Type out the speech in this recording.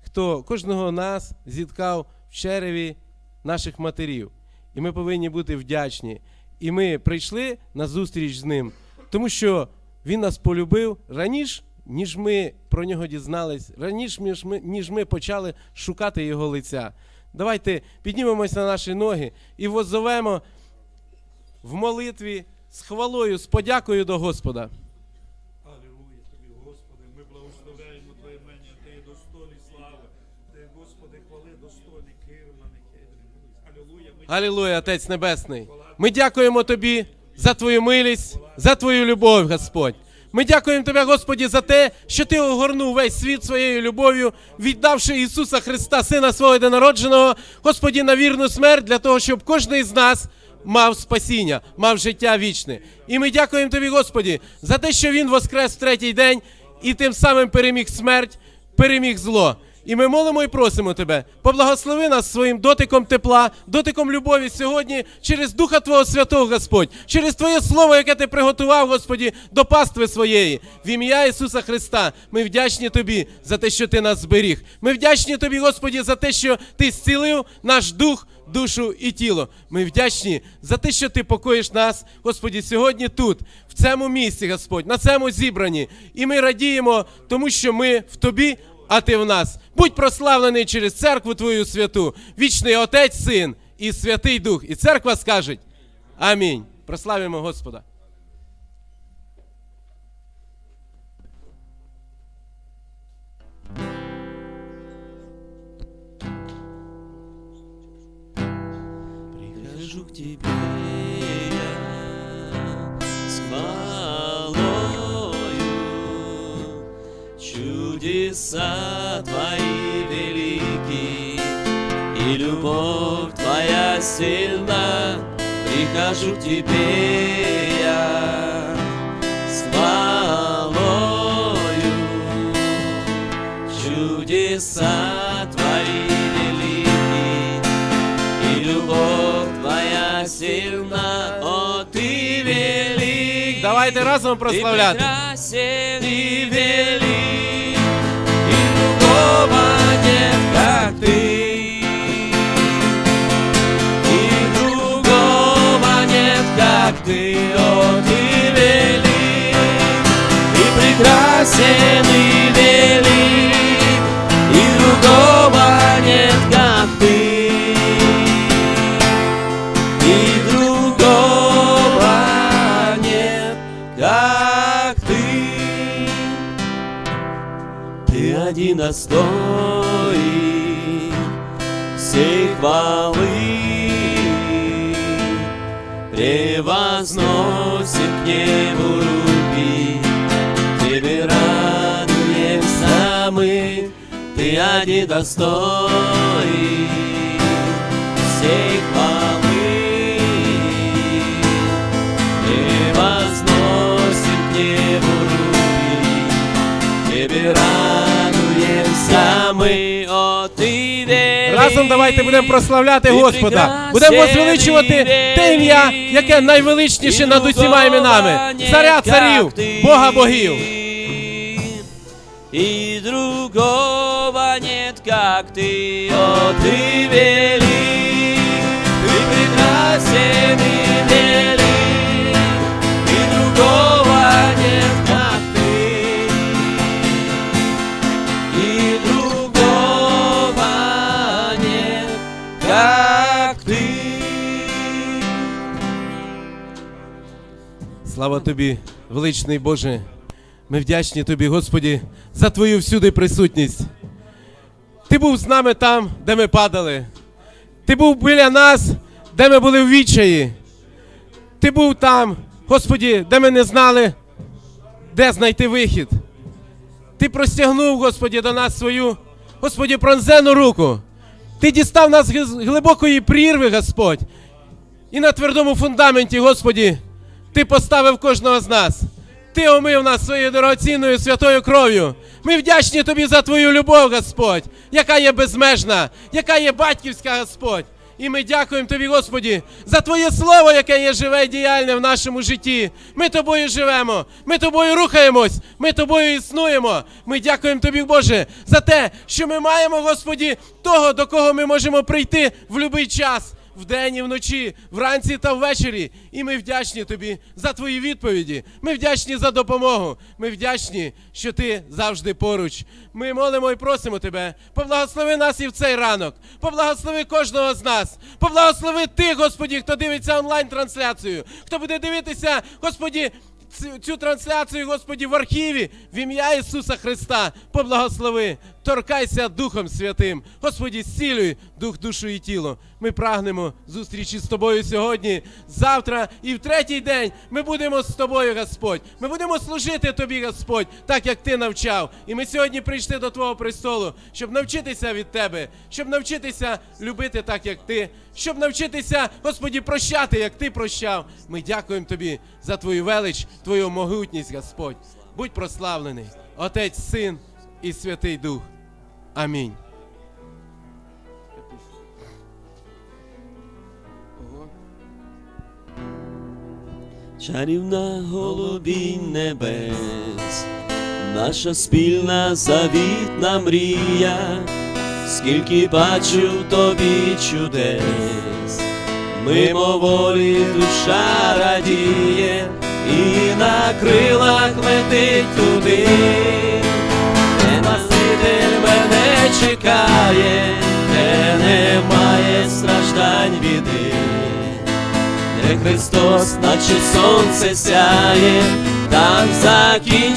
хто кожного нас зіткав в череві наших матерів. І ми повинні бути вдячні. І ми прийшли на зустріч з ним, тому що він нас полюбив раніше, ніж ми про нього дізнались, раніше, ніж ми, ніж ми почали шукати його лиця. Давайте піднімемось на наші ноги і воззовемо в молитві з хвалою, з подякою до Господа. Алілуя, Отець Небесний. Ми дякуємо Тобі за Твою милість, за Твою любов, Господь. Ми дякуємо Тебе, Господі, за те, що Ти огорнув весь світ своєю любов'ю, віддавши Ісуса Христа, Сина свого єдинородженого, Господі, на вірну смерть для того, щоб кожен з нас мав спасіння, мав життя вічне. І ми дякуємо Тобі, Господі, за те, що Він воскрес в третій день і тим самим переміг смерть, переміг зло. І ми молимо і просимо тебе, поблагослови нас своїм дотиком тепла, дотиком любові сьогодні через Духа Твого Святого, Господь, через Твоє Слово, яке ти приготував, Господі, до пастви своєї. В ім'я Ісуса Христа. Ми вдячні Тобі за те, що Ти нас зберіг. Ми вдячні Тобі, Господі, за те, що Ти зцілив наш дух, душу і тіло. Ми вдячні за те, що Ти покоїш нас, Господі, сьогодні тут, в цьому місці, Господь, на цьому зібранні. І ми радіємо, тому що ми в Тобі а ти в нас. Будь прославлений через церкву Твою святу, вічний Отець, Син і Святий Дух. І церква скаже Амінь. Прославимо Господа. Прихожу к тебе чудеса твои велики, и любовь твоя сильна. Прихожу к тебе я с хвалою, чудеса твои велики, и любовь твоя сильна, о ты велик. Давайте разом Ты прославляти. прекрасен и велик, другого Достоин всей хвалы, превозносим к небу руки, тебе радуемся мы, ты один достоин Разом давайте будемо прославляти Ти Господа. прекрасен Будемо возвеличувати і те ім'я, яке найвеличніше И над усіма іменами. другого нет, Царя царів, как ты. Бога богів. И другого нет, как ты, о, ты велик, ты прекрасен и велик, и другого Слава тобі, величний Боже. Ми вдячні тобі, Господі, за твою всюди присутність. Ти був з нами там, де ми падали. Ти був біля нас, де ми були в відчаї. Ти був там, Господі, де ми не знали, де знайти вихід. Ти простягнув, Господі, до нас свою, Господі, пронзену руку. Ти дістав нас з глибокої прірви, Господь. І на твердому фундаменті, Господі, Ти поставив кожного з нас. Ти омив нас своєю дорогоцінною святою кров'ю. Ми вдячні тобі за твою любов, Господь, яка є безмежна, яка є батьківська, Господь. І ми дякуємо тобі, Господі, за Твоє слово, яке є живе і діяльне в нашому житті. Ми тобою живемо, ми тобою рухаємось, ми тобою існуємо. Ми дякуємо тобі, Боже, за те, що ми маємо, Господі, того, до кого ми можемо прийти в будь-який час. Вдень і вночі, вранці та ввечері. І ми вдячні тобі за твої відповіді. Ми вдячні за допомогу. Ми вдячні, що ти завжди поруч. Ми молимо і просимо тебе. Поблагослови нас і в цей ранок. Поблагослови кожного з нас. Поблагослови тих, Господі, хто дивиться онлайн-трансляцію, хто буде дивитися, Господі. Цю трансляцію, Господі, в архіві в ім'я Ісуса Христа поблагослови, торкайся Духом Святим. Господі, зцілюй дух, душу і тіло. Ми прагнемо зустрічі з тобою сьогодні, завтра і в третій день. Ми будемо з тобою, Господь. Ми будемо служити тобі, Господь, так як ти навчав. І ми сьогодні прийшли до Твого престолу, щоб навчитися від Тебе, щоб навчитися любити так, як ти, щоб навчитися, Господі, прощати, як ти прощав. Ми дякуємо тобі за твою велич, твою могутність, Господь. Будь прославлений, Отець, Син і Святий Дух. Амінь. Чарівна голубінь небес, наша спільна завітна мрія, скільки бачу тобі чудес, мимоволі душа радіє і на крилах летить туди, чекає, де немає страждань біди де Христос, наче сонце сяє, там закінчить.